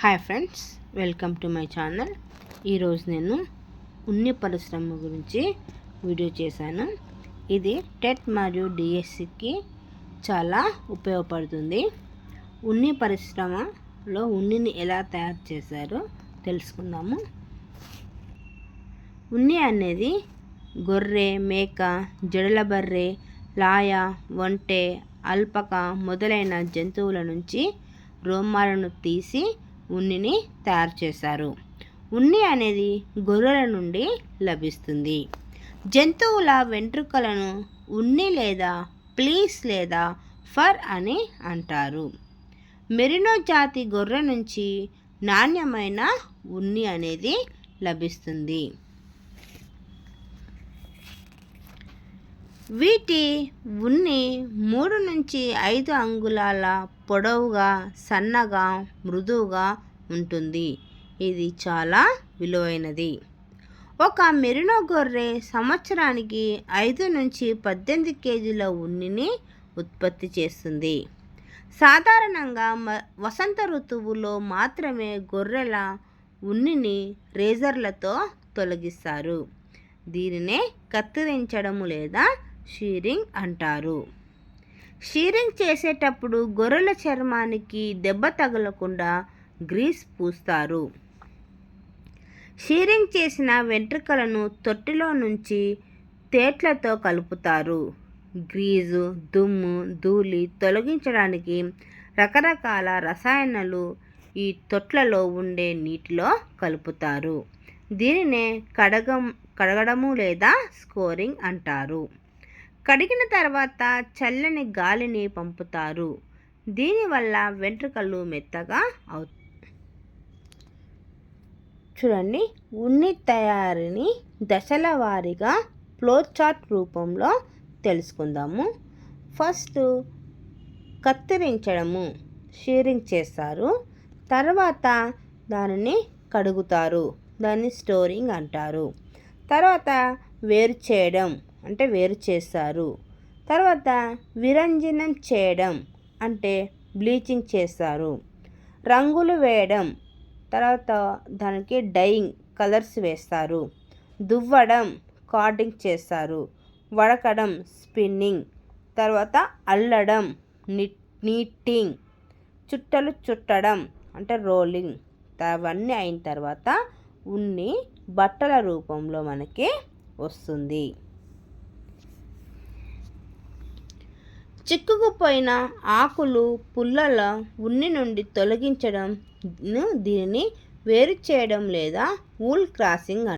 Hi friends welcome to my channel ఈరోజు నేను ఉన్ని పరిశ్రమ గురించి వీడియో చేశాను. ఇది టెట్ మరియు డిఎస్సికి చాలా ఉపయోగపడుతుంది. ఉన్ని పరిశ్రమలో ఉన్నిని ఎలా తయారు చేశారో తెలుసుకుందాము. ఉన్ని అనేది గొర్రె మేక జడల బర్రె లాయ ఒంటె అల్పక మొదలైన జంతువుల నుంచి రోమాలను తీసి ఉన్నిని తయారు చేశారు. ఉన్ని అనేది గొర్రెల నుండి లభిస్తుంది. జంతువుల వెంట్రుకలను ఉన్ని లేదా ప్లీస్ లేదా ఫర్ అని అంటారు. మెరినో జాతి గొర్రె నుంచి నాణ్యమైన ఉన్ని అనేది లభిస్తుంది. వీటి ఉన్ని మూడు నుంచి ఐదు అంగుళాల పొడవుగా సన్నగా మృదువుగా ఉంటుంది. ఇది చాలా విలువైనది. ఒక మెరినో గొర్రె సంవత్సరానికి ఐదు నుంచి పద్దెనిమిది కేజీల ఉన్నిని ఉత్పత్తి చేస్తుంది. సాధారణంగా మ వసంత ఋతువులో మాత్రమే గొర్రెల ఉన్నిని రేజర్లతో తొలగిస్తారు. దీనినే కత్తిరించడము లేదా షీరింగ్ అంటారు. షీరింగ్ చేసేటప్పుడు గొర్రెల చర్మానికి దెబ్బ తగలకుండా గ్రీస్ పూస్తారు. షీరింగ్ చేసిన వెంట్రుకలను తొట్టిలో నుంచి తేట్లతో కలుపుతారు. గ్రీజు దుమ్ము ధూళి తొలగించడానికి రకరకాల రసాయనాలు ఈ తొట్లలో ఉండే నీటిలో కలుపుతారు. దీనినే కడగం కడగడము లేదా స్కోరింగ్ అంటారు. కడిగిన తర్వాత చల్లని గాలిని పంపుతారు. దీనివల్ల వెంట్రుకలు మెత్తగా అవు చూడండి. ఉన్ని తయారీని దశల వారీగా ఫ్లోచార్ట్ రూపంలో తెలుసుకుందాము. ఫస్ట్ కత్తిరించడము షీరింగ్ చేస్తారు. తర్వాత దానిని కడుగుతారు. దాన్ని స్టోరింగ్ అంటారు. తర్వాత వేరు చేయడం. అంటే వేరు చేస్తారు తర్వాత విరంజనం చేయడం అంటే బ్లీచింగ్ చేస్తారు రంగులు వేయడం తర్వాత దానికి డైయింగ్ కలర్స్ వేస్తారు దువ్వడం కార్డింగ్ చేస్తారు వడకడం స్పిన్నింగ్ తర్వాత అల్లడం నిట్ నీటింగ్ చుట్టలు చుట్టడం అంటే రోలింగ్ అవన్నీ అయిన తర్వాత ఉన్ని బట్టల రూపంలో మనకి వస్తుంది. చిక్కుకుపోయిన ఆకులు పుల్లల ఉన్ని నుండి తొలగించడం దీనిని వేరు చేయడం లేదా వూల్ క్రాసింగ్